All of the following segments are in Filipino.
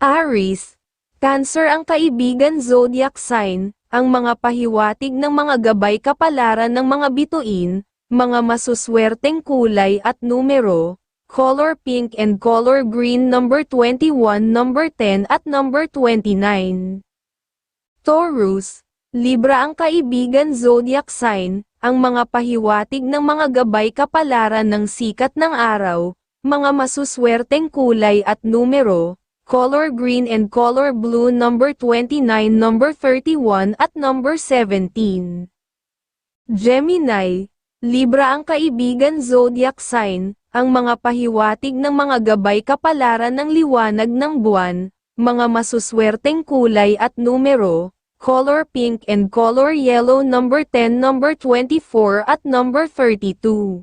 Aries, Cancer ang kaibigan zodiac sign, ang mga pahiwatig ng mga gabay kapalaran ng mga bituin, mga masuswerteng kulay at numero, color pink and color green number 21, number 10 at number 29. Taurus, Libra ang kaibigan zodiac sign, ang mga pahiwatig ng mga gabay kapalaran ng sikat ng araw, mga masuswerteng kulay at numero, color green and color blue number 29, number 31 at number 17. Gemini, Libra ang kaibigan zodiac sign, ang mga pahiwatig ng mga gabay kapalaran ng liwanag ng buwan, mga masuswerteng kulay at numero, color pink and color yellow number 10, number 24 at number 32.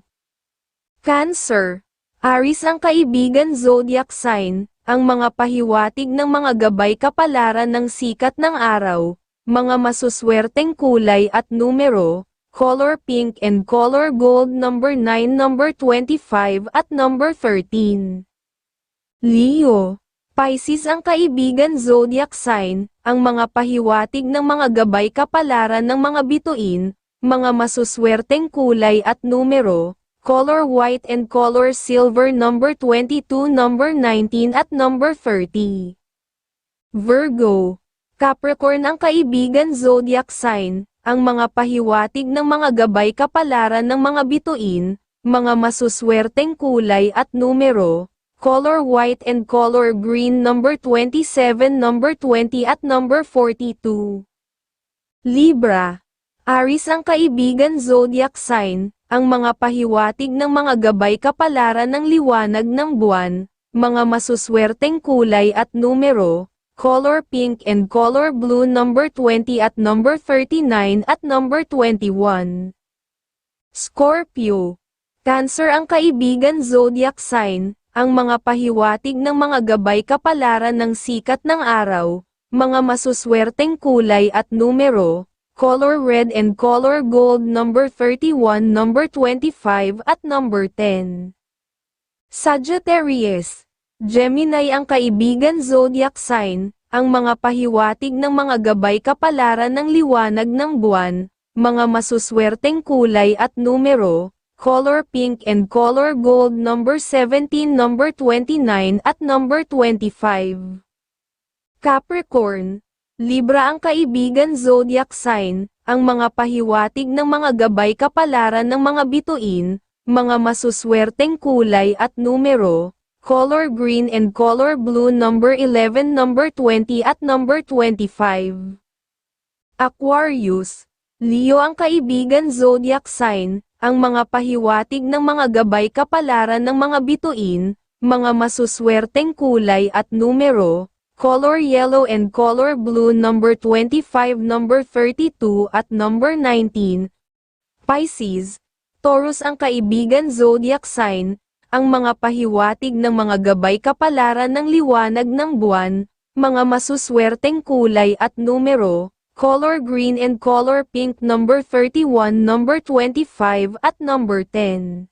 Cancer, Aries ang kaibigan zodiac sign, ang mga pahiwatig ng mga gabay kapalaran ng sikat ng araw, mga masuswerteng kulay at numero, color pink and color gold number 9, number 25 at number 13. Leo, Pisces ang kaibigan zodiac sign, ang mga pahiwatig ng mga gabay kapalaran ng mga bituin, mga masuswerteng kulay at numero, color white and color silver number 22, number 19 at number 30. Virgo, Capricorn ang kaibigan zodiac sign, ang mga pahiwatig ng mga gabay kapalaran ng mga bituin, mga masuswerteng kulay at numero, color white and color green number 27, number 20 at number 42. Libra, Aries ang kaibigan zodiac sign, ang mga pahiwatig ng mga gabay kapalaran ng liwanag ng buwan, mga masuswerteng kulay at numero, color pink and color blue number 20 at number 39 at number 21. Scorpio, Cancer ang kaibigan zodiac sign, ang mga pahiwatig ng mga gabay kapalaran ng sikat ng araw, mga masuswerteng kulay at numero, color red and color gold number 31, number 25 at number 10. Sagittarius, Gemini ang kaibigan zodiac sign, ang mga pahiwatig ng mga gabay kapalaran ng liwanag ng buwan, mga masuswerteng kulay at numero, color pink and color gold number 17, number 29 at number 25. Capricorn, Libra ang kaibigan zodiac sign, ang mga pahiwatig ng mga gabay kapalaran ng mga bituin, mga masuswerteng kulay at numero, color green and color blue number 11, number 20 at number 25. Aquarius, Leo ang kaibigan zodiac sign, ang mga pahiwatig ng mga gabay kapalaran ng mga bituin, mga masuswerteng kulay at numero, color yellow and color blue number 25 number 32 at number 19. Pisces, Taurus ang kaibigan zodiac sign, ang mga pahiwatig ng mga gabay kapalaran ng liwanag ng buwan, mga masuswerteng kulay at numero, color green and color pink number 31 number 25 at number 10.